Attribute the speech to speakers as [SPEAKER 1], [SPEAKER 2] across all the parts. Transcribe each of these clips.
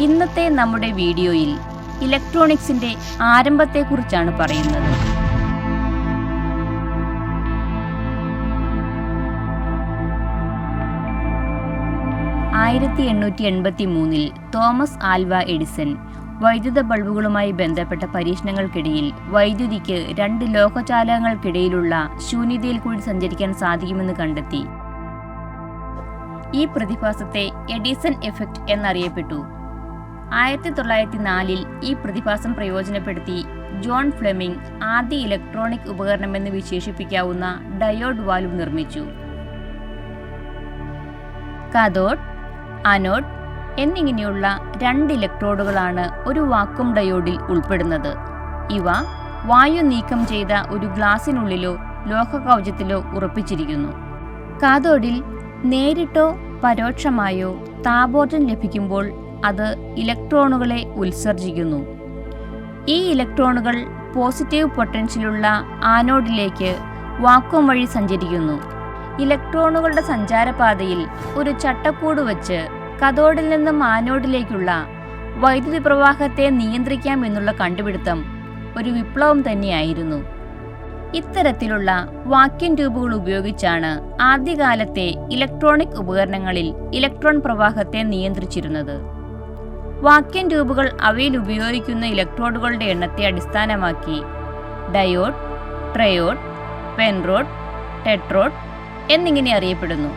[SPEAKER 1] ഇന്നത്തെ നമ്മുടെ വീഡിയോയിൽ ഇലക്ട്രോണിക്സിന്റെ ആരംഭത്തെക്കുറിച്ചാണ് പറയുന്നത്. ആയിരത്തി എണ്ണൂറ്റി എൺപത്തി മൂന്നിൽ തോമസ് ആൽവ എഡിസൺ വൈദ്യുത ബൾബുകളുമായി ബന്ധപ്പെട്ട പരീക്ഷണങ്ങൾക്കിടയിൽ വൈദ്യുതിക്ക് രണ്ട് ലോഹചാലകങ്ങൾക്കിടയിലുള്ള ശൂന്യതയിൽ കൂടി സഞ്ചരിക്കാൻ സാധിക്കുമെന്ന് കണ്ടെത്തി. ഈ പ്രതിഭാസത്തെ എഡിസൺ എഫക്റ്റ് എന്നറിയപ്പെട്ടു. ആയിരത്തി തൊള്ളായിരത്തി നാലിൽ ഈ പ്രതിഭാസം പ്രയോജനപ്പെടുത്തി. ജോൺ ഫ്ലെമിംഗ് ആദ്യ ഇലക്ട്രോണിക് ഉപകരണമെന്ന് വിശേഷിപ്പിക്കാവുന്ന ഡയോഡ് വാൽവ് നിർമ്മിച്ചു. കാഥോഡ് അനോഡ് എന്നിങ്ങനെയുള്ള രണ്ട് ഇലക്ട്രോഡുകളാണ് ഒരു വാക്വം ഡയോഡിൽ ഉൾപ്പെടുന്നത്. ഇവ വായു നീക്കം ചെയ്ത ഒരു ഗ്ലാസിനുള്ളിലോ ലോഹകവചത്തിലോ ഉറപ്പിച്ചിരിക്കുന്നു. കാതോഡിൽ നേരിട്ടോ പരോക്ഷമായോ താപോർജം ലഭിക്കുമ്പോൾ അത് ഇലക്ട്രോണുകളെ ഉത്സർജിക്കുന്നു. ഈ ഇലക്ട്രോണുകൾ പോസിറ്റീവ് പൊട്ടൻഷ്യലുള്ള ആനോഡിലേക്ക് വാക്വം വഴി സഞ്ചരിക്കുന്നു. ഇലക്ട്രോണുകളുടെ സഞ്ചാരപാതയിൽ ഒരു ചട്ടക്കൂട് വച്ച് കഥോഡിൽ നിന്നും ആനോഡിലേക്കുള്ള വൈദ്യുതി പ്രവാഹത്തെ നിയന്ത്രിക്കാം എന്നുള്ള കണ്ടുപിടുത്തം ഒരു വിപ്ലവം തന്നെയായിരുന്നു. ഇത്തരത്തിലുള്ള വാക്യം ട്യൂബുകൾ ഉപയോഗിച്ചാണ് ആദ്യകാലത്തെ ഇലക്ട്രോണിക് ഉപകരണങ്ങളിൽ ഇലക്ട്രോൺ പ്രവാഹത്തെ നിയന്ത്രിച്ചിരുന്നത്. വാക്യം ട്യൂബുകൾ അവയിൽ ഉപയോഗിക്കുന്ന ഇലക്ട്രോഡുകളുടെ എണ്ണത്തെ അടിസ്ഥാനമാക്കി ഡയോഡ് ട്രയോഡ് പെൻറോഡ് ടെട്രോഡ് എന്നിങ്ങനെ അറിയപ്പെടുന്നു.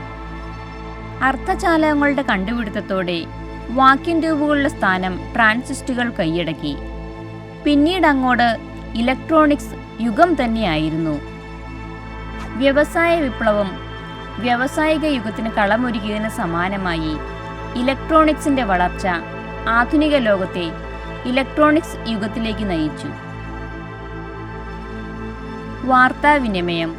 [SPEAKER 1] അർത്ഥചാലകങ്ങളുടെ കണ്ടുപിടുത്തത്തോടെ വാക്യം ട്യൂബുകളുടെ സ്ഥാനം ട്രാൻസിസ്റ്റുകൾ കൈയടക്കി. പിന്നീട് അങ്ങോട്ട് ഇലക്ട്രോണിക്സ് യുഗം തന്നെയായിരുന്നു. വ്യവസായ വിപ്ലവം വ്യാവസായിക യുഗത്തിന് കളമൊരുക്കിയതിന് സമാനമായി ഇലക്ട്രോണിക്സിന്റെ വളർച്ച ആധുനിക ലോകത്തെ ഇലക്ട്രോണിക്സ് യുഗത്തിലേക്ക് നയിച്ചു. വാർത്താവിനിമയം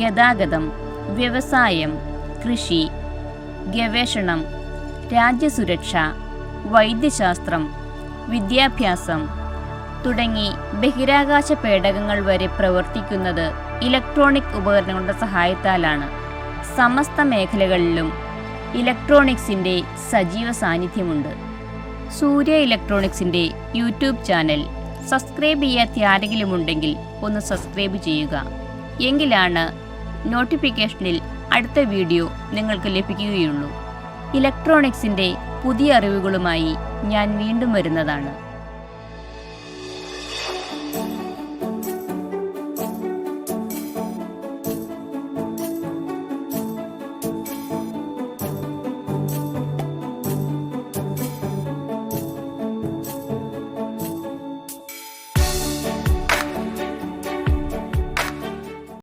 [SPEAKER 1] ഗതാഗതം വ്യവസായം കൃഷി ഗവേഷണം രാജ്യസുരക്ഷ വൈദ്യശാസ്ത്രം വിദ്യാഭ്യാസം തുടങ്ങി ബഹിരാകാശ പേടകങ്ങൾ വരെ പ്രവർത്തിക്കുന്നത് ഇലക്ട്രോണിക് ഉപകരണങ്ങളുടെ സഹായത്താലാണ്. സമസ്ത മേഖലകളിലും ഇലക്ട്രോണിക്സിന്റെ സജീവ സാന്നിധ്യമുണ്ട്. സൂര്യ ഇലക്ട്രോണിക്സിന്റെ യൂട്യൂബ് ചാനൽ സബ്സ്ക്രൈബ് ചെയ്യാത്ത ആരെങ്കിലും ഉണ്ടെങ്കിൽ ഒന്ന് സബ്സ്ക്രൈബ് ചെയ്യുക. എങ്കിലാണ് നോട്ടിഫിക്കേഷനിൽ അടുത്ത വീഡിയോ നിങ്ങൾക്ക് ലഭിക്കുകയുള്ളൂ. ഇലക്ട്രോണിക്സിന്റെ പുതിയ അറിവുകളുമായി ഞാൻ വീണ്ടും വരുന്നതാണ്.